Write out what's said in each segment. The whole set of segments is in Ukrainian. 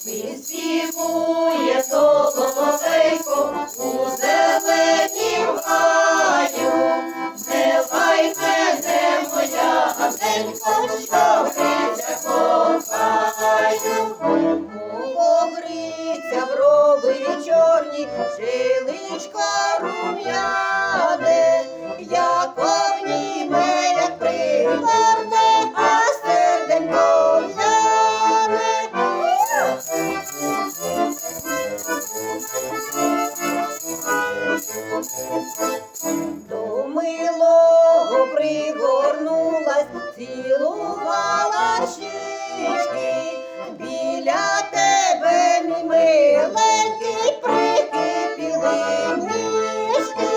Співує солоденько у зеленім гаю, не лай мене моя денько, що криця кохаю. Покриця в роби чорні, жиличка рум'яне. До милого пригорнулась, цілувала щічки, біля тебе мій миленький прикипіли ніжки,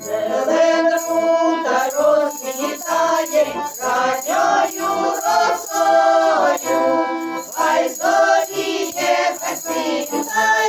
зеленку та розквітає.